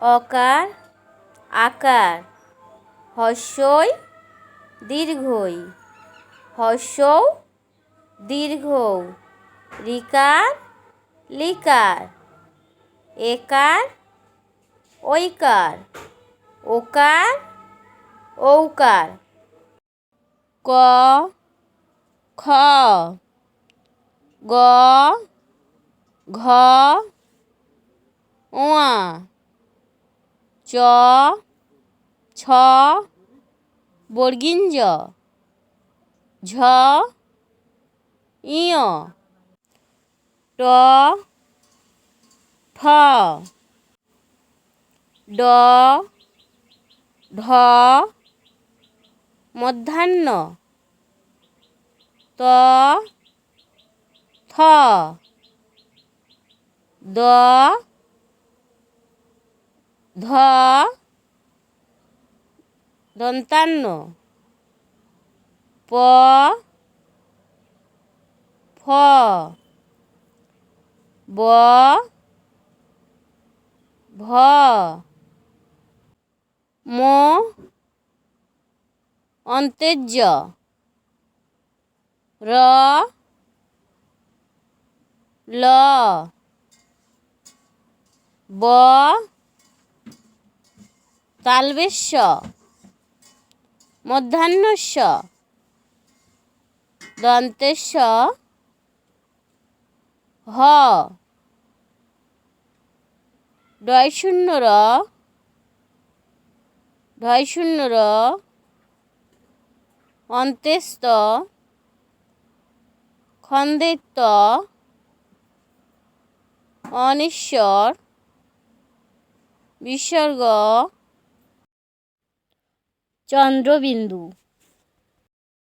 অকার, আকার। হস্যই দীর্ঘই। হস্যৌ দীর্ঘ রিকার, লিকার। একার, ঐকার। ওকার, ঔকার। ক, খ। গ, ঘ ওয়া চ ছ বর্গিঞ্জ ঝ ইয় ট ঠ ড ঢ মধ্যাহ্ন ত থ দ ধ দন্তান্ন। প ফ ব ভ ম অন্তেজ্য। র ল ব তালবেশ্য মধ্যাহ্নস্য দন্তেশ্য হ ডয় শূন্য র ঢয় শূন্য র অন্তেস্ত খন্দেত্ব অনিশ্বর বিসর্গ চন্দ্রবিন্দু।